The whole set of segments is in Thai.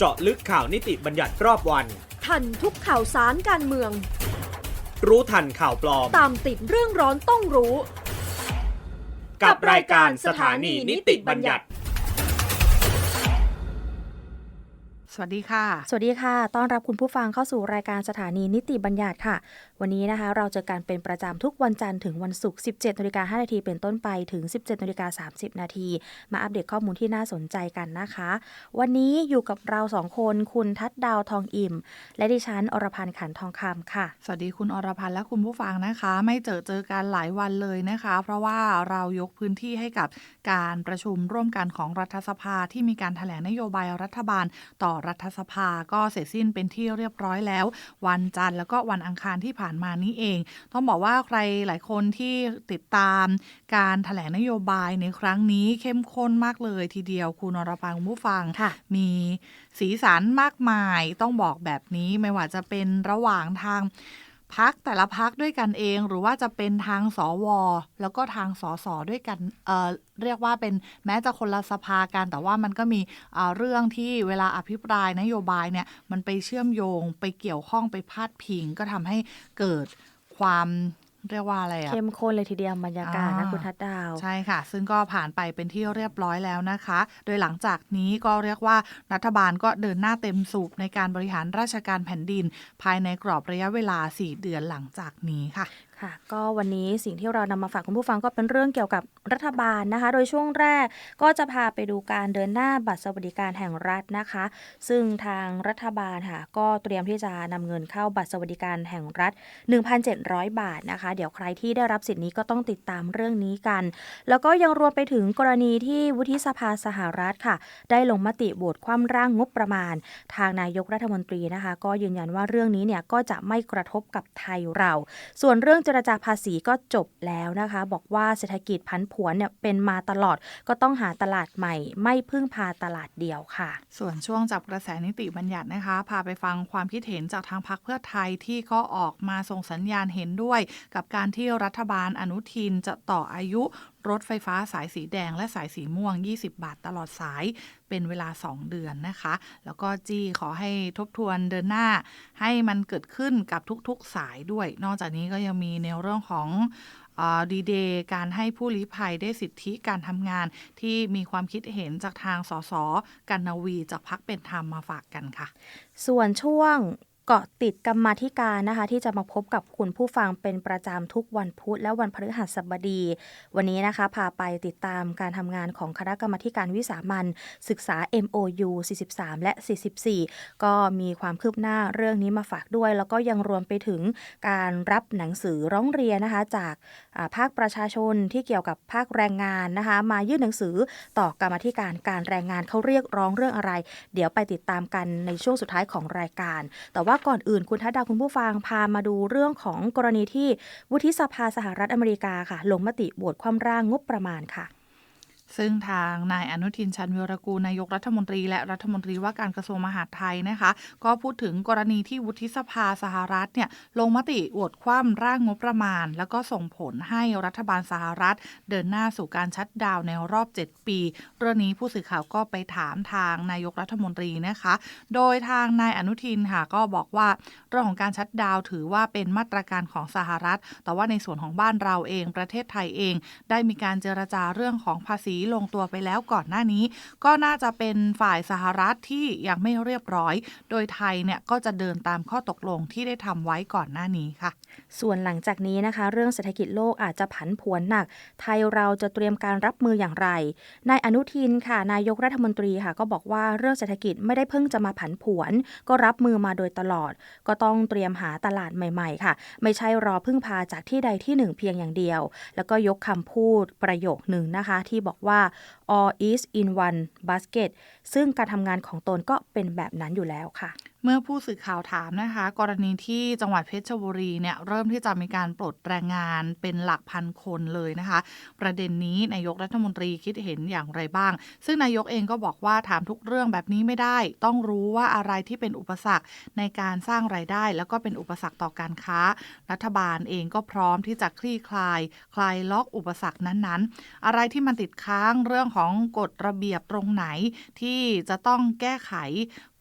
เจาะลึกข่าวนิติบัญญัติรอบวัน ทันทุกข่าวสารการเมือง รู้ทันข่าวปลอม ตามติดเรื่องร้อนต้องรู้ กับรายการสถานีนิติบัญญัติ สวัสดีค่ะ สวัสดีค่ะ ต้อนรับคุณผู้ฟังเข้าสู่รายการสถานีนิติบัญญัติค่ะวันนี้นะคะ เราเจอกันเป็นประจำทุกวันจันทร์ถึงวันศุกร์ 17นาฬิกา5นาทีเป็นต้นไปถึง 17นาฬิกา30 นาที มาอัปเดตข้อมูลที่น่าสนใจกันนะคะ วันนี้อยู่กับเราสองคนคุณทัดดาวทองอิ่ม และดิฉันอรพันธ์ขันทองคำค่ะ สวัสดีคุณอรพันธ์และคุณผู้ฟังนะคะ ไม่เจอเจอกันหลายวันเลยนะคะ เพราะว่าเรายกพื้นที่ให้กับการประชุมร่วมกันของรัฐสภาที่มีการถแถลงนโยบายรัฐบาล ต่อรัฐสภาก็เสร็จสิ้นเป็นที่เรียบร้อยแล้ว วันจันทร์แล้วก็วันอังคารที่ผ่านมานี้เอง ต้องบอกว่าใครหลายคนที่ติดตามการถแถลงนโยบายในครั้งนี้เข้มข้นมากเลยทีเดียวคุณอรพันธ์คุณผู้ฟังค่ะมีสีสันมากมายต้องบอกแบบนี้ไม่ว่าจะเป็นระหว่างทาง พักแต่ละพักด้วยกันเอง หรือว่าจะเป็นทางสว แล้วก็ทางสสด้วยกันเอ่อเรียกว่าเป็นแม้จะคนละสภากัน แต่ว่ามันก็มีเเรื่องที่เวลาอภิปรายนโยบายเนี่ยมันไปเชื่อมโยงไปเกี่ยวข้องไปพาดพิง ก็ทำให้เกิดความ เรียกว่าอะไรอะเข้มข้นเลยทีเดียวบรรยากาศนะอ่าคุณทัดดาว ใช่ค่ะ ซึ่งก็ผ่านไปเป็นที่เรียบร้อยแล้วนะคะ โดยหลังจากนี้ก็เรียกว่ารัฐบาลก็เดินหน้าเต็มสูบในการบริหารราชการแผ่นดิน ภายในกรอบระยะเวลา 4 เดือนหลังจากนี้ค่ะค่ะ ก็วันนี้สิ่งที่เรานำมาฝากคุณผู้ฟังก็เป็นเรื่องเกี่ยวกับ รัฐบาลนะคะ โดยช่วงแรกก็จะพาไปดูการเดินหน้าบัตรสวัสดิการแห่งรัฐนะคะ ซึ่งทางรัฐบาลค่ะก็เตรียมที่จะนำเงินเข้าบัตรสวัสดิการแห่งรัฐ 1,700 บาทนะคะ เดี๋ยวใครที่ได้รับสิทธิ์นี้ก็ต้องติดตามเรื่องนี้กัน แล้วก็ยังรวมไปถึงกรณีที่วุฒิสภาสหรัฐค่ะ ได้ลงมติโหวตคว่ำร่างงบประมาณ ทางนายกรัฐมนตรีนะคะ ก็ยืนยันว่าเรื่องนี้เนี่ยก็จะไม่กระทบกับไทยเรา ส่วนเรื่องเจรจาภาษีก็จบแล้วนะคะ บอกว่าเศรษฐกิจพันผวนเนี่ยเป็นมาตลอด ก็ต้องหาตลาดใหม่ ไม่พึ่งพาตลาดเดียวค่ะ ส่วนช่วงจับกระแสนิติบัญญัตินะคะ พาไปฟังความคิดเห็นจากทางพรรคเพื่อไทยที่ก็ออกมาส่งสัญญาณเห็นด้วย กับการที่รัฐบาลอนุทินจะต่ออายุรถไฟฟ้าสายสีแดงและสายสีม่วง 20 บาทตลอดสายเป็นเวลา 2 เดือนนะคะ แล้วก็จี้ขอให้ทบทวนเดินหน้า ให้มันเกิดขึ้นกับทุกๆสายด้วย นอกจากนี้ก็ยังมีในเรื่องของ ดีเดย์การให้ผู้ลี้ภัยได้สิทธิการทำงานที่มีความคิดเห็นจากทางสสกันนาวีจากพักเป็นธรรมมาฝากกันค่ะ ส่วนช่วง เกาะติดกรรมาธิการนะคะ ที่จะมาพบกับคุณผู้ฟังเป็นประจำทุกวันพุธและวันพฤหัสบดี วันนี้นะคะพาไปติดตามการทำงานของคณะกรรมาธิการวิสามันศึกษา MOU 43 และ 44 ก็มีความคืบหน้าเรื่องนี้มาฝากด้วย แล้วก็ยังรวมไปถึงการรับหนังสือร้องเรียนนะคะ จากาภาคประชาชนที่เกี่ยวกับภาคแรงงานนะคะ มายื่นหนังสือต่อกรรมธิการการแรงงานเขาเรียกร้องเรื่องอะไร เดี๋ยวไปติดตามกันในช่วงสุดท้ายของรายการ แต่ว่าก่อนอื่นคุณทัดดาคุณผู้ฟังพามาดูเรื่องของกรณีที่วุฒิสภาสหรัฐอเมริกาค่ะ ลงมติโหวตความร่างงบประมาณค่ะ ซึ่งทางนายอนุทินชันวิรกูลนายกรัฐมนตรี และรัฐมนตรีว่าการกระทรวงมหาดไทยนะคะ ก็พูดถึงกรณีที่วุฒิสภาสหรัฐเนี่ยลงมติโหวตคว่ำร่างงบประมาณ แล้วก็ส่งผลให้รัฐบาลสหรัฐ เดินหน้าสู่การชัดดาวในรอบ 7 ปี เรื่องนี้ผู้สื่อข่าวก็ไปถามทางนายกรัฐมนตรีนะคะ โดยทางนายอนุทินค่ะก็บอกว่าเรื่องของการชัดดาวถือว่าเป็นมาตรการของสหรัฐ แต่ว่าในส่วนของบ้านเราเองประเทศไทยเอง ได้มีการเจรจาเรื่องของภาษีลงตัวไปแล้วก่อนหน้านี้ ก็น่าจะเป็นฝ่ายสหรัฐที่ยังไม่เรียบร้อย โดยไทยเนี่ยก็จะเดินตามข้อตกลงที่ได้ทำไว้ก่อนหน้านี้ค่ะ ส่วนหลังจากนี้นะคะ เรื่องเศรษฐกิจโลกอาจจะผันผวนหนัก ไทยเราจะเตรียมการรับมืออย่างไรนายอนุทินค่ะ นายกรัฐมนตรีค่ะ ก็บอกว่าเรื่องเศรษฐกิจไม่ได้เพิ่งจะมาผันผวน ก็รับมือมาโดยตลอด ก็ต้องเตรียมหาตลาดใหม่ๆ ค่ะ ไม่ใช่รอพึ่งพาจากที่ใดที่หนึ่งเพียงอย่างเดียว แล้วก็ยกคำพูดประโยคหนึ่งนะคะ ที่บอกว่า all is in one basket ซึ่งการทำงานของตนก็เป็นแบบนั้นอยู่แล้วค่ะ เมื่อผู้สื่อข่าวถามนะคะ กรณีที่จังหวัดเพชรบุรีเนี่ยเริ่มที่จะมีการปลดแรงงานเป็นหลักพันคนเลยนะคะ ประเด็นนี้นายกรัฐมนตรีคิดเห็นอย่างไรบ้าง ซึ่งนายกเองก็บอกว่าถามทุกเรื่องแบบนี้ไม่ได้ ต้องรู้ว่าอะไรที่เป็นอุปสรรคในการสร้างไรายได้ แล้วก็เป็นอุปสรรคต่อการค้า รัฐบาลเองก็พร้อมที่จะคลี่คลาย คลายล็อกอุปสรรคนั้นๆ อะไรที่มันติดค้างเรื่องของกฎระเบียบตรงไหนที่จะต้องแก้ไข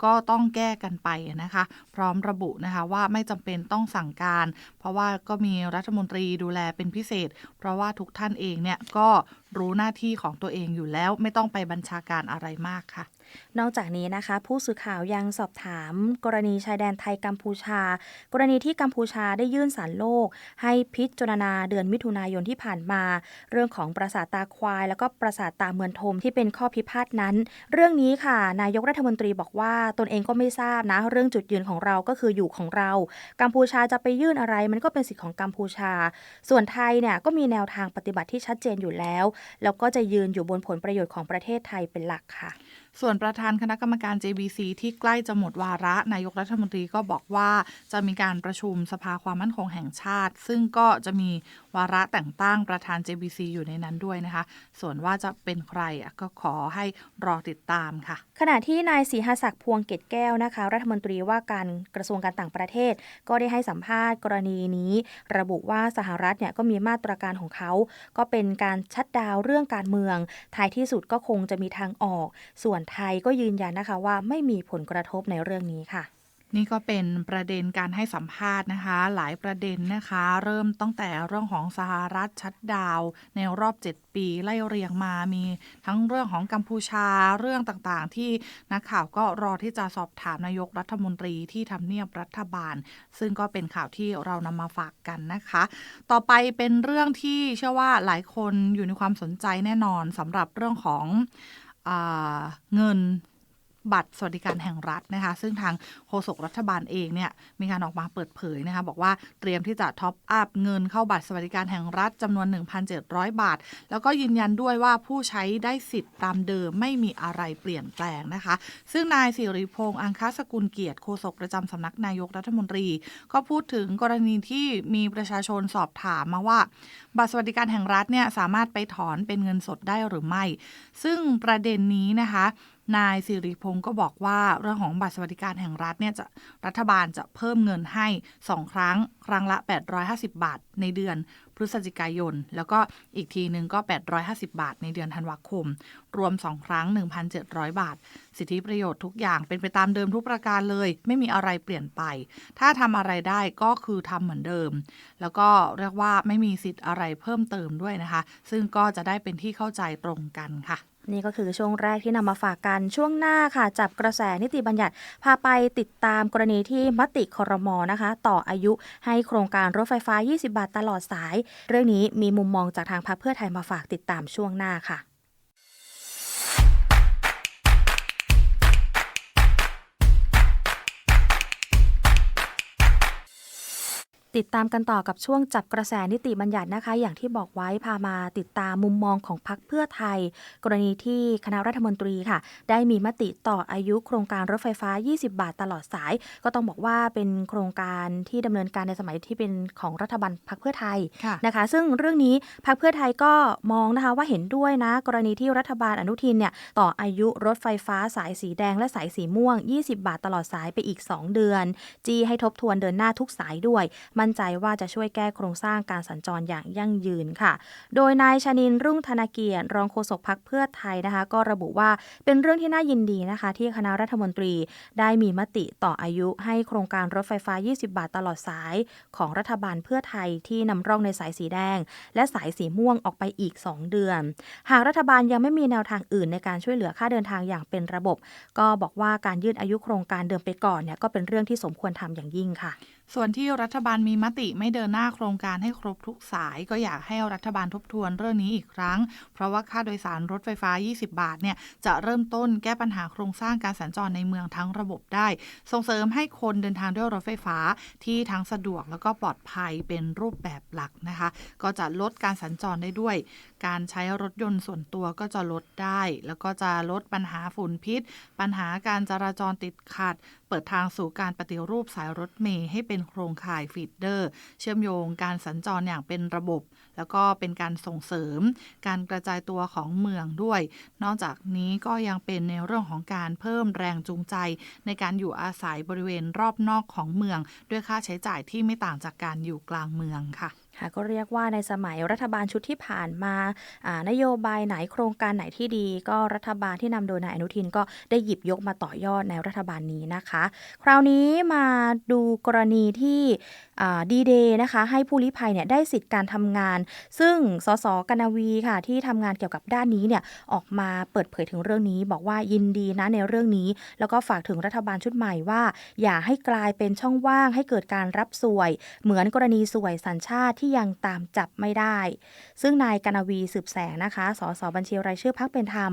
ก็ต้องแก้กันไปนะคะ พร้อมระบุนะคะว่าไม่จำเป็นต้องสั่งการ เพราะว่าก็มีรัฐมนตรีดูแลเป็นพิเศษ เพราะว่าทุกท่านเองเนี่ยก็รู้หน้าที่ของตัวเองอยู่แล้วไม่ต้องไปบัญชาการอะไรมากค่ะ นอกจากนี้นะคะ ผู้สื่อข่าวยังสอบถาม กรณีชายแดนไทยกัมพูชา กรณีที่กัมพูชาได้ยื่นสารโลก ให้พิจารณาเดือนมิถุนายนที่ผ่านมา เรื่องของปราสาทตาควาย แล้วก็ปราสาทตาเมืองทมที่เป็นข้อพิพาทนั้น เรื่องนี้ค่ะ นายกรัฐมนตรีบอกว่าตนเองก็ไม่ทราบนะ เรื่องจุดยืนของเราก็คืออยู่ของเรา กัมพูชาจะไปยื่นอะไรมันก็เป็นสิทธิของกัมพูชา ส่วนไทยเนี่ยก็มีแนวทางปฏิบัติที่ชัดเจนอยู่แล้ว แล้วก็จะยืนอยู่บนผลประโยชน์ของประเทศไทยเป็นหลักค่ะ ส่วนประธานคณะกรรมการ JBC ที่ใกล้จะหมดวาระนายกรัฐมนตรีก็บอกว่าจะมีการประชุมสภาความมั่นคงแห่งชาติ ซึ่งก็จะมีวาระแต่งตั้งประธาน JBC อยู่ในนั้นด้วยนะคะ ส่วนว่าจะเป็นใครก็ขอให้รอติดตามค่ะขณะที่นายศรีหศักดิ์พวงเกตแก้วนะคะ รัฐมนตรีว่าการกระทรวงการต่างประเทศ ก็ได้ให้สัมภาษณ์กรณีนี้ ระบุว่าสหรัฐเนี่ยก็มีมาตรการของเขา ก็เป็นการชัดดาวเรื่องการเมือง ท้ายที่สุดก็คงจะมีทางออก ส่วนไทยก็ยืนยันนะคะว่าไม่มีผลกระทบในเรื่องนี้ค่ะ นี่ก็เป็นประเด็นการให้สัมภาษณ์นะคะ หลายประเด็นนะคะ เริ่มตั้งแต่เรื่องของสหรัฐชัดดาว ในรอบ 7 ปีไล่เรียงมามีทั้งเรื่องของกัมพูชาเรื่องต่างๆ ที่นักข่าวก็รอที่จะสอบถามนายกรัฐมนตรีที่ทำเนียบรัฐบาล ซึ่งก็เป็นข่าวที่เรานำมาฝากกันนะคะ ต่อไปเป็นเรื่องที่เชื่อว่าหลายคนอยู่ในความสนใจแน่นอนสำหรับเรื่องของอเงิน บัตรสวัสดิการแห่งรัฐนะคะ ซึ่งทางโฆษกรัฐบาลเองเนี่ยมีการออกมาเปิดเผยนะคะ บอกว่าเตรียมที่จะท็อปอัพเงินเข้าบัตรสวัสดิการแห่งรัฐจำนวน 1,700 บาท แล้วก็ยืนยันด้วยว่าผู้ใช้ได้สิทธิ์ตามเดิมไม่มีอะไรเปลี่ยนแปลงนะคะ ซึ่งนายสิริพงษ์อังคสกุลเกียรติโฆษกประจำสำนักนายกรัฐมนตรี ก็พูดถึงกรณีที่มีประชาชนสอบถามมาว่า บัตรสวัสดิการแห่งรัฐเนี่ยสามารถไปถอนเป็นเงินสดได้หรือไม่ ซึ่งประเด็นนี้นะคะ นายสิริพงศ์ก็บอกว่าเรื่องของบัตรสวัสดิการแห่งรัฐเนี่ยจะรัฐบาลจะเพิ่มเงินให้ 2 ครั้ง ครั้งละ 850 บาท ในเดือนพฤศจิกายน แล้วก็อีกทีหนึ่งก็ 850 บาท ในเดือนธันวาคม รวม 2 ครั้ง 1,700 บาท สิทธิประโยชน์ทุกอย่างเป็นไปตามเดิมทุกประการเลย ไม่มีอะไรเปลี่ยนไป ถ้าทำอะไรได้ก็คือทำเหมือนเดิม แล้วก็เรียกว่าไม่มีสิทธิ์อะไรเพิ่มเติมด้วยนะคะ ซึ่งก็จะได้เป็นที่เข้าใจตรงกันค่ะ นี่ก็คือช่วงแรกที่นำมาฝากกันช่วงหน้าค่ะ จับกระแสนิติบัญญัติ พาไปติดตามกรณีที่มติครมนะคะ ต่ออายุให้โครงการรถไฟฟ้า 20 บาทตลอดสาย เรื่องนี้มีมุมมองจากทางพรรคเพื่อไทยมาฝากติดตามช่วงหน้าค่ะ ติดตามกันต่อกับช่วงจับกระแสนิติบัญญัตินะคะ อย่างที่บอกไว้พามาติดตามมุมมองของพรรคเพื่อไทย กรณีที่คณะรัฐมนตรีค่ะ ได้มีมติต่ออายุโครงการรถไฟฟ้า 20 บาทตลอดสาย ก็ต้องบอกว่าเป็นโครงการที่ดำเนินการในสมัยที่เป็นของรัฐบาลพรรคเพื่อไทยค่ะนะคะ ซึ่งเรื่องนี้พรรคเพื่อไทยก็มองนะคะว่าเห็นด้วยนะ กรณีที่รัฐบาลอนุทินเนี่ยต่ออายุรถไฟฟ้าสายสีแดงและสายสีม่วง 20 บาทตลอดสายไปอีก 2 เดือน จี้ให้ทบทวนเดินหน้าทุกสายด้วยมั่นใจว่าจะช่วยแก้โครงสร้างการสัญจรอย่างยั่งยืนค่ะ โดยนายชนินรุ่งธนาเกียรติรองโฆษกพักเพื่อไทยนะคะ ก็ระบุว่าเป็นเรื่องที่น่ายินดีนะคะ ที่คณะรัฐมนตรีได้มีมติต่ออายุ ให้โครงการรถไฟฟ้า 20 บาทตลอดสายของรัฐบาลเพื่อไทยที่นำร่องในสายสีแดง และสายสีม่วงออกไปอีก 2 เดือน หากรัฐบาลยังไม่มีแนวทางอื่นในการช่วยเหลือค่าเดินทางอย่างเป็นระบบ ก็บอกว่าการยืดอายุโครงการเดิมไปก่อนเนี่ยก็เป็นเรื่องที่สมควรทำอย่างยิ่งค่ะ ส่วนที่รัฐบาลมีมติไม่เดินหน้าโครงการให้ครบทุกสาย ก็อยากให้รัฐบาลทบทวนเรื่องนี้อีกครั้ง เพราะว่าค่าโดยสารรถไฟฟ้า 20 บาทเนี่ยจะเริ่มต้นแก้ปัญหาโครงสร้างการสัญจรในเมืองทั้งระบบได้ ส่งเสริมให้คนเดินทางด้วยรถไฟฟ้าที่ทั้งสะดวกแล้วก็ปลอดภัยเป็นรูปแบบหลักนะคะ ก็จะลดการสัญจรได้ด้วย การใช้รถยนต์ส่วนตัวก็จะลดได้ แล้วก็จะลดปัญหาฝุ่นพิษ ปัญหาการจราจรติดขัด ปิดปิดทางสู่การปฏิรูปสายรถเมล์ให้เป็นโครงข่ายฟีดเดอร์ เชื่อมโยงการสัญจรอย่างเป็นระบบ แล้วก็เป็นการส่งเสริม การกระจายตัวของเมืองด้วย นอกจากนี้ก็ยังเป็นในเรื่องของการเพิ่มแรงจูงใจ ในการอยู่อาศัยบริเวณรอบนอกของเมือง ด้วยค่าใช้จ่ายที่ไม่ต่างจากการอยู่กลางเมืองค่ะ ค่ะก็เรียกว่าในสมัยรัฐบาลชุดที่ผ่านมาอ่านโยบายไหนโครงการไหนที่ดี ก็รัฐบาลที่นำโดยนายอนุทินก็ได้หยิบยกมาต่อยอดในรัฐบาลนี้นะคะ คราวนี้มาดูกรณีที่ดีเดย์นะคะ ให้ผู้ลี้ภัยเนี่ยได้สิทธิ์การทำงาน ซึ่งสสกนวีค่ะที่ทำงานเกี่ยวกับด้านนี้เนี่ยออกมาเปิดเผยถึงเรื่องนี้ บอกว่ายินดีนะในเรื่องนี้ แล้วก็ฝากถึงรัฐบาลชุดใหม่ว่า อย่าให้กลายเป็นช่องว่างให้เกิดการรับสวย เหมือนกรณีสวยสัญชาติที่ที่ยังตามจับไม่ได้ ซึ่งนายกนวีสืบแสงนะคะสสบัญชีรายชื่อพักเป็นธรรม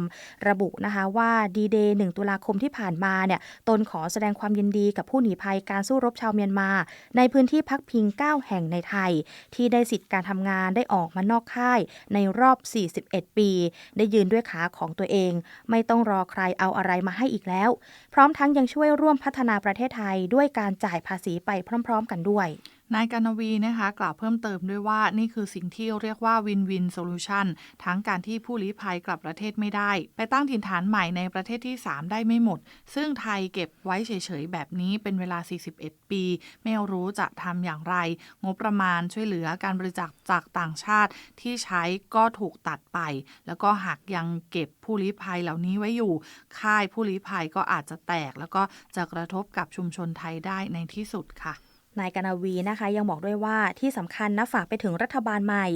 ระบุนะคะว่าดีเดย์1ตุลาคมที่ผ่านมาเนี่ยตนขอแสดงความยินดีกับผู้หนีภัยการสู้รบชาวเมียนมา ในพื้นที่พักพิง 9 แห่งในไทย ที่ได้สิทธิการทำงานได้ออกมานอกค่ายในรอบ 41 ปี ได้ยืนด้วยขาของตัวเอง ไม่ต้องรอใครเอาอะไรมาให้อีกแล้ว พร้อมทั้งยังช่วยร่วมพัฒนาประเทศไทยด้วยการจ่ายภาษีไปพร้อม ๆ กันด้วย นายกานวีนะคะกล่าวเพิ่มเติมด้วยว่านี่คือสิ่งที่เรียกว่าวินวินโซลูชันทั้งการที่ผู้ลี้ภัยกลับประเทศไม่ได้ ไปตั้งถิ่นฐานใหม่ในประเทศที่ 3 ได้ไม่หมด ซึ่งไทยเก็บไว้เฉยๆ แบบนี้เป็นเวลา 41 ปี ไม่รู้จะทำอย่างไร งบประมาณช่วยเหลือการบริจาคจากต่างชาติที่ใช้ก็ถูกตัดไป แล้วก็หากยังเก็บผู้ลี้ภัยเหล่านี้ไว้อยู่ ค่ายผู้ลี้ภัยก็อาจจะแตก แล้วก็จะกระทบกับชุมชนไทยได้ในที่สุดค่ะ นายกนาวีนะคะยังบอกด้วยว่าที่สำคัญนะฝากไปถึงรัฐบาลใหม่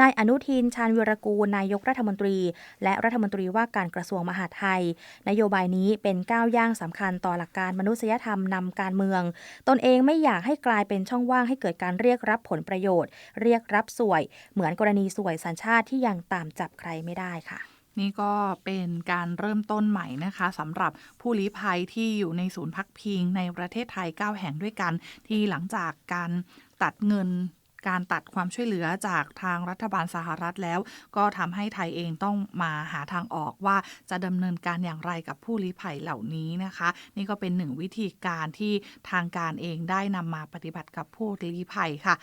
นายอนุทินชาญวิรกูลนายกรัฐมนตรี และรัฐมนตรีว่าการกระทรวงมหาดไทย นโยบายนี้เป็นก้าวย่างสำคัญต่อหลักการมนุษยธรรมนำการเมือง ตนเองไม่อยากให้กลายเป็นช่องว่างให้เกิดการเรียกรับผลประโยชน์ เรียกรับสวย เหมือนกรณีสวยสัญชาติที่ยังตามจับใครไม่ได้ค่ะ นี่ก็เป็นการเริ่มต้นใหม่นะคะสำหรับผู้ลี้ภัยที่อยู่ในศูนย์พักพิงในประเทศไทย 9 แห่งด้วยกัน ที่หลังจากการตัดเงินการตัดความช่วยเหลือจากทางรัฐบาลสหรัฐแล้ว ก็ทำให้ไทยเองต้องมาหาทางออกว่าจะดำเนินการอย่างไรกับผู้ลี้ภัยเหล่านี้นะคะ นี่ก็เป็นหนึ่งวิธีการที่ทางการเองได้นำมาปฏิบัติกับผู้ลี้ภัยค่ะ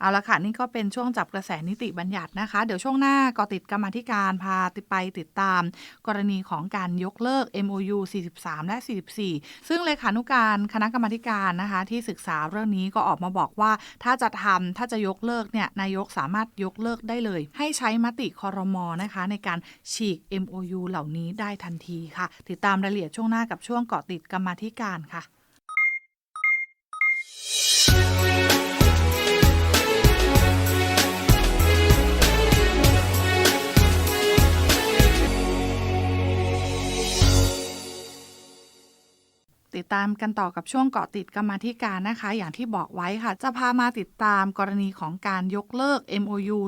เอาละค่ะ นี่ก็เป็นช่วงจับกระแสนิติบัญญัตินะคะ เดี๋ยวช่วงหน้าก็ติดกรรมธิการพาติไปติดตาม กรณีของการยกเลิก MOU 43 และ 44 ซึ่งเลขานุการคณะกรรมธิการนะคะ ที่ศึกษาเรื่องนี้ก็ออกมาบอกว่า ถ้าจะทำถ้าจะยกเลิกเนี่ยนายกสามารถยกเลิกได้เลย ให้ใช้มติคอรมอนะคะ ในการฉีก MOU เหล่านี้ได้ทันทีค่ะ ติดตามรายละเอียดช่วงหน้ากับช่วงเกาะติดกรรมธิการค่ะ ติดตามกันต่อกับช่วงเกาะติดกรรมาธิการนะคะ อย่างที่บอกไว้ค่ะ จะพามาติดตามกรณีของการยกเลิก MOU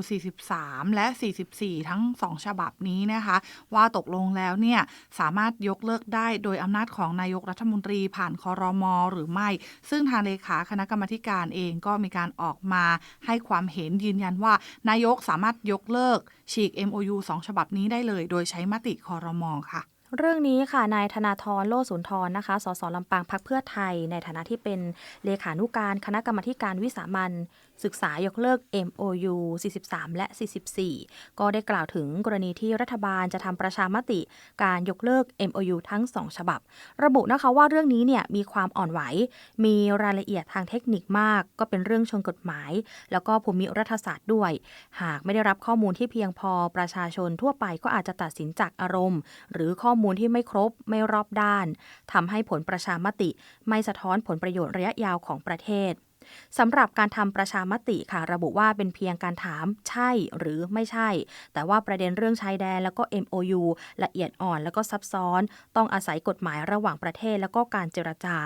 43 และ 44 ทั้ง 2 ฉบับนี้นะคะ ว่าตกลงแล้วเนี่ยสามารถยกเลิกได้โดยอำนาจของนายกรัฐมนตรีผ่านคอรมอหรือไม่ ซึ่งทางเลขาคณะกรรมการเองก็มีการออกมาให้ความเห็นยืนยันว่า นายกสามารถยกเลิกฉีก MOU 2 ฉบับนี้ได้เลย โดยใช้มติคอรมอค่ะ เรื่องนี้ค่ะ นายธนาธรโลสุนทรนะคะ สสลำปางพักเพื่อไทย ในฐานะที่เป็นเลขานุการคณะกรรมการวิสามัน ศึกษายกเลิก MOU 43 และ 44 ก็ได้กล่าวถึงกรณีที่รัฐบาลจะทำประชามติ การยกเลิก MOU ทั้ง 2 ฉบับ ระบุนะคะว่าเรื่องนี้เนี่ยมีความอ่อนไหว มีรายละเอียดทางเทคนิคมาก ก็เป็นเรื่องเชิงกฎหมาย แล้วก็ภูมิรัฐศาสตร์ด้วย หากไม่ได้รับข้อมูลที่เพียงพอประชาชนทั่วไปก็อาจจะตัดสินจากอารมณ์ หรือข้อมูลที่ไม่ครบไม่รอบด้านทำให้ผลประชามติ ไม่สะท้อนผลประโยชน์ระยะยาวของประเทศ สำหรับการทำประชามติค่ะระบุว่าเป็นเพียงการถามใช่หรือไม่ใช่ แต่ว่าประเด็นเรื่องชายแดนแล้วก็ MOU ละเอียดอ่อนแล้วก็ซับซ้อน ต้องอาศัยกฎหมายระหว่างประเทศแล้วก็การเจรจา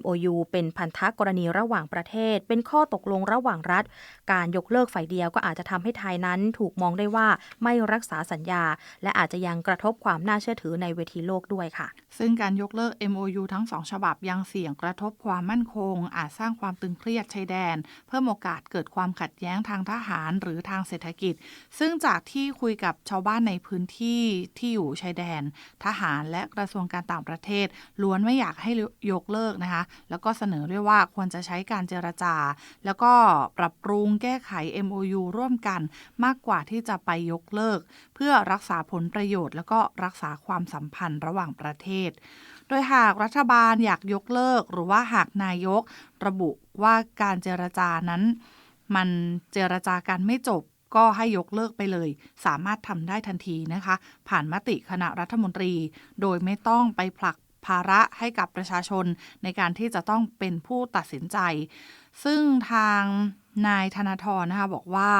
MOU เป็นพันธกรณีระหว่างประเทศ เป็นข้อตกลงระหว่างรัฐ การยกเลิกฝ่ายเดียวก็อาจจะทำให้ไทยนั้นถูกมองได้ว่าไม่รักษาสัญญา และอาจจะยังกระทบความน่าเชื่อถือในเวทีโลกด้วยค่ะ ซึ่งการยกเลิก MOU ทั้งสองฉบับยังเสี่ยงกระทบความมั่นคง อาจสร้างความตึงเครียดรียดชายแดน เพิ่มโอกาสเกิดความขัดแย้งทางทหารหรือทางเศรษฐกิจ ซึ่งจากที่คุยกับชาวบ้านในพื้นที่ที่อยู่ชายแดน ทหารและกระทรวงการต่างประเทศ ล้วนไม่อยากให้ยกเลิกนะคะ แล้วก็เสนอด้วยว่าควรจะใช้การเจรจา แล้วก็ปรับปรุงแก้ไข MOU ร่วมกันมากกว่าที่จะไปยกเลิก เพื่อรักษาผลประโยชน์ แล้วก็รักษาความสัมพันธ์ระหว่างประเทศ โดยหากรัฐบาลอยากยกเลิก หรือว่าหากนายกระบุ ว่าการเจรจานั้น มันเจรจากันไม่จบก็ให้ยกเลิกไปเลย สามารถทำได้ทันทีนะคะ ผ่านมติคณะรัฐมนตรี โดยไม่ต้องไปผลักภาระให้กับประชาชนในการที่จะต้องเป็นผู้ตัดสินใจ ซึ่งทางนายธนาธรนะคะบอกว่า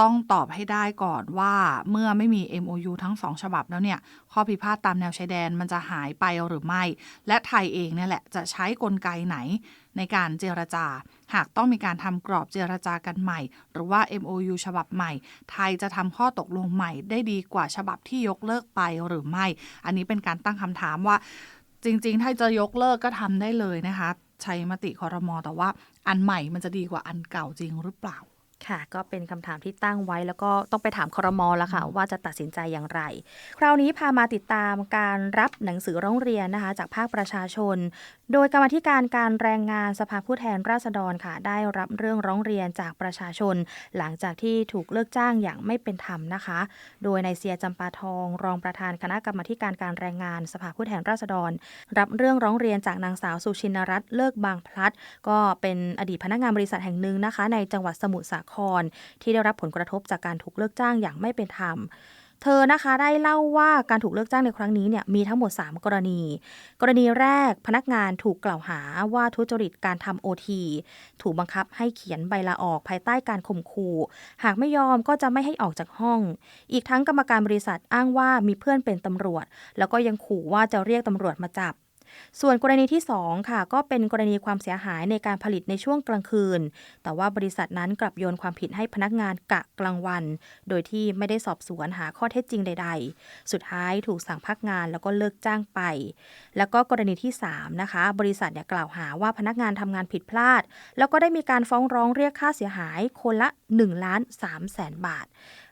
ต้องตอบให้ได้ก่อนว่าเมื่อไม่มี MOU ทั้งสองฉบับแล้วเนี่ย ข้อพิพาทตามแนวชายแดนมันจะหายไปหรือไม่ และไทยเองเนี่ยแหละจะใช้กลไกไหน ในการเจรจา หากต้องมีการทำกรอบเจรจากันใหม่ หรือว่า MOU ฉบับใหม่ ไทยจะทำข้อตกลงใหม่ได้ดีกว่าฉบับที่ยกเลิกไปหรือไม่ อันนี้เป็นการตั้งคำถามว่า จริงๆ ถ้าจะยกเลิกก็ทำได้เลยนะคะใช้มติคอรมอแต่ว่าอันใหม่มันจะดีกว่าอันเก่าจริงหรือเปล่า ค่ะ ก็เป็นคำถามที่ตั้งไว้ แล้วก็ต้องไปถามครมแล้วค่ะ ว่าจะตัดสินใจอย่างไร คราวนี้พามาติดตามการรับหนังสือร้องเรียนนะคะ จากภาคประชาชน โดยกรรมาธิการการแรงงานสภาผู้แทนราษฎรค่ะ ได้รับเรื่องร้องเรียนจากประชาชน หลังจากที่ถูกเลิกจ้างอย่างไม่เป็นธรรมนะคะ โดยนายเสียจำปาทอง รองประธานคณะกรรมาธิการการแรงงานสภาผู้แทนราษฎร รับเรื่องร้องเรียนจากนางสาวสุชินรัตน์เลิกบางพลัด ก็เป็นอดีตพนักงานบริษัทแห่งหนึ่งนะคะ ในจังหวัดสมุทรสาคร ที่ได้รับผลกระทบจากการถูกเลิกจ้างอย่างไม่เป็นธรรมเธอนะคะได้เล่าว่าการถูกเลิกจ้างในครั้งนี้เนี่ยมีทั้งหมด 3 กรณี กรณีแรกพนักงานถูกกล่าวหาว่าทุจริตการทำโอทีถูกบังคับให้เขียนใบลาออกภายใต้การข่มขู่หากไม่ยอมก็จะไม่ให้ออกจากห้อง อีกทั้งกรรมการบริษัทอ้างว่ามีเพื่อนเป็นตำรวจ แล้วก็ยังขู่ว่าจะเรียกตำรวจมาจับ ส่วนกรณีที่ 2 ค่ะ ก็เป็นกรณีความเสียหายในการผลิตในช่วงกลางคืน แต่ว่าบริษัทนั้นกลับโยนความผิดให้พนักงานกะกลางวัน โดยที่ไม่ได้สอบสวนหาข้อเท็จจริงใด ๆ สุดท้ายถูกสั่งพักงานแล้วก็เลิกจ้างไป แล้วก็กรณีที่ 3 นะคะ บริษัทเนี่ยกล่าวหาว่าพนักงานทำงานผิดพลาด แล้วก็ได้มีการฟ้องร้องเรียกค่าเสียหายคนละ1ล้าน3แสนบาท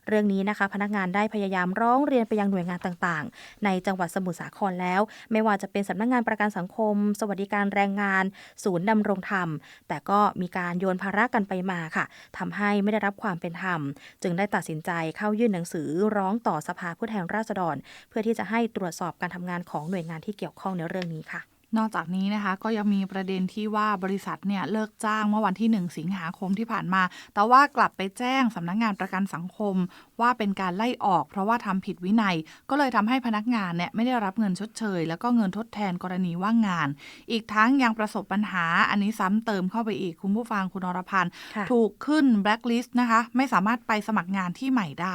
เรื่องนี้นะคะ พนักงานได้พยายามร้องเรียนไปยังหน่วยงานต่างๆ ในจังหวัดสมุทรสาครแล้ว ไม่ว่าจะเป็นสำนักงานประกันสังคม สวัสดิการแรงงาน ศูนย์ดำรงธรรม แต่ก็มีการโยนภาระกันไปมาค่ะทำให้ไม่ได้รับความเป็นธรรม จึงได้ตัดสินใจเข้ายื่นหนังสือร้องต่อสภาผู้แทนราษฎร เพื่อที่จะให้ตรวจสอบการทำงานของหน่วยงานที่เกี่ยวข้องในเรื่องนี้ค่ะ นอกจากนี้นะคะก็ยังมีประเด็นที่ว่าบริษัทเนี่ยเลิกจ้างเมื่อวันที่ 1 สิงหาคมที่ผ่านมา แต่ว่ากลับไปแจ้งสำนักงานประกันสังคม ว่าเป็นการไล่ออก เพราะว่าทำผิดวินัย ก็เลยทำให้พนักงานเนี่ยไม่ได้รับเงินชดเชย แล้วก็เงินทดแทนกรณีว่างงาน อีกทั้งยังประสบปัญหาอันนี้ซ้ำเติมเข้าไปอีกคุณผู้ฟังคุณอรพันธ์ค่ะถูกขึ้นแบล็คลิสต์นะคะไม่สามารถไปสมัครงานที่ใหม่ได้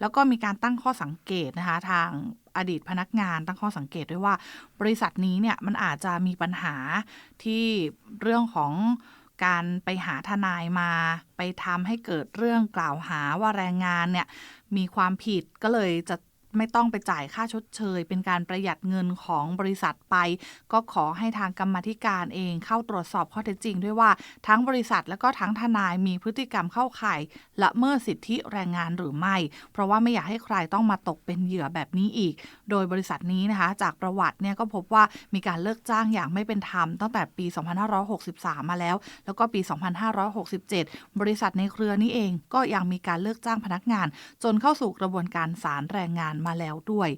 แล้วก็มีการตั้งข้อสังเกตนะคะทาง อดีตพนักงานตั้งข้อสังเกตด้วยว่า บริษัทนี้เนี่ยมันอาจจะมีปัญหาที่เรื่องของการไปหาทนายมา ไปทำให้เกิดเรื่องกล่าวหาว่าแรงงานเนี่ยมีความผิดก็เลยจะ ไม่ต้องไปจ่ายค่าชดเชย เป็นการประหยัดเงินของบริษัทไป ก็ขอให้ทางกรรมธิการเองเข้าตรวจสอบข้อเท็จจริง ด้วยว่าทั้งบริษัทแล้วก็ทั้งทนายมีพฤติกรรมเข้าข่ายละเมิดสิทธิแรงงานหรือไม่ เพราะว่าไม่อยากให้ใครต้องมาตกเป็นเหยื่อแบบนี้อีก โดยบริษัทนี้นะคะ จากประวัติเนี่ยก็พบว่ามีการเลิกจ้างอย่างไม่เป็นธรรมตั้งแต่ปี 2563 มาแล้ว แล้วก็ปี 2567 บริษัทในเครือนี้เองก็ยังมีการเลิกจ้างพนักงาน จนเข้าสู่กระบวนการศาลแรงงานมาแล้วด้วย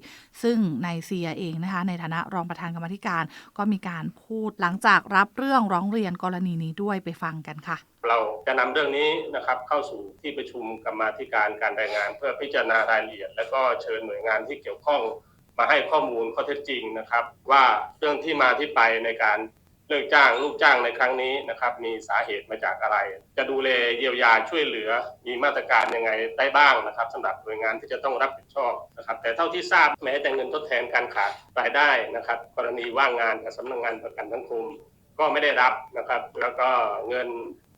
ซึ่งในเซียเองนะคะในฐานะรองประธานกรรมธิการก็มีการพูดหลังจากรับเรื่องร้องเรียนกรณีนี้ด้วยไปฟังกันค่ะ เราจะนำเรื่องนี้นะครับเข้าสู่ที่ประชุมกรรมธิการการแรงงาน เพื่อพิจารณารายละเอียด และก็เชิญหน่วยงานที่เกี่ยวข้องมาให้ข้อมูลข้อเท็จจริงนะครับ ว่าเรื่องที่มาที่ไปในการ เลิกจ้างลูกจ้างในครั้งนี้นะครับ มีสาเหตุมาจากอะไร จะดูแลเยียวยาช่วยเหลือ มีมาตรการยังไงได้บ้างนะครับสำหรับหน่วยงานที่จะต้องรับผิดชอบนะครับ แต่เท่าที่ทราบแม้แต่เงินทดแทนการขาดรายได้นะครับ กรณีว่างงานกับสำนักงานประกันสังคมก็ไม่ได้รับนะครับ แล้วก็เงิน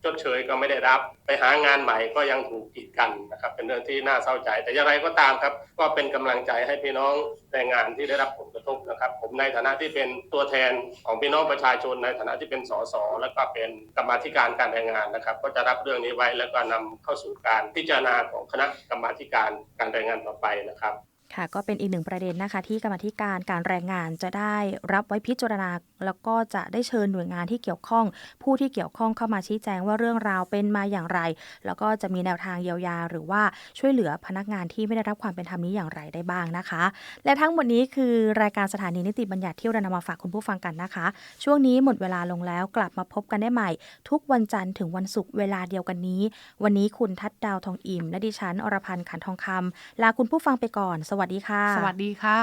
ชดเชยก็ไม่ได้รับ ไปหางานใหม่ก็ยังถูกกีดกันนะครับ เป็นเรื่องที่น่าเศร้าใจ แต่อย่างไรก็ตามครับ ก็เป็นกำลังใจให้พี่น้องแรงงานที่ได้รับผลกระทบนะครับ ผมในฐานะที่เป็นตัวแทนของพี่น้องประชาชนในฐานะที่เป็นสสแล้วก็เป็นกรรมาธิการการแรงงานนะครับ ก็จะรับเรื่องนี้ไว้แล้วก็นำเข้าสู่การพิจารณาของคณะกรรมาธิการการแรงงานต่อไปนะครับ ค่ะก็เป็นอีกหนึ่งประเด็นนะคะ ที่กรรมธิการการแรงงานจะได้รับไว้พิจารณา แล้วก็จะได้เชิญหน่วยงานที่เกี่ยวข้อง ผู้ที่เกี่ยวข้องเข้ามาชี้แจงว่าเรื่องราวเป็นมาอย่างไร แล้วก็จะมีแนวทางเยียวยา หรือว่าช่วยเหลือพนักงานที่ไม่ได้รับความเป็นธรรมนี้อย่างไรได้บ้างนะคะ และทั้งหมดนี้คือรายการสถานีนิติบัญญัติที่เรานำมาฝากคุณผู้ฟังกันนะคะ ช่วงนี้หมดเวลาลงแล้วกลับมาพบกันได้ใหม่ ทุกวันจันทร์ถึงวันศุกร์เวลาเดียวกันนี้ วันนี้คุณทัดดาวทองอิ่มและดิฉันอรพันธ์ขันทองคำลาคุณผู้ฟังไปก่อนสวัสดีค่ะ สวัสดีค่ะ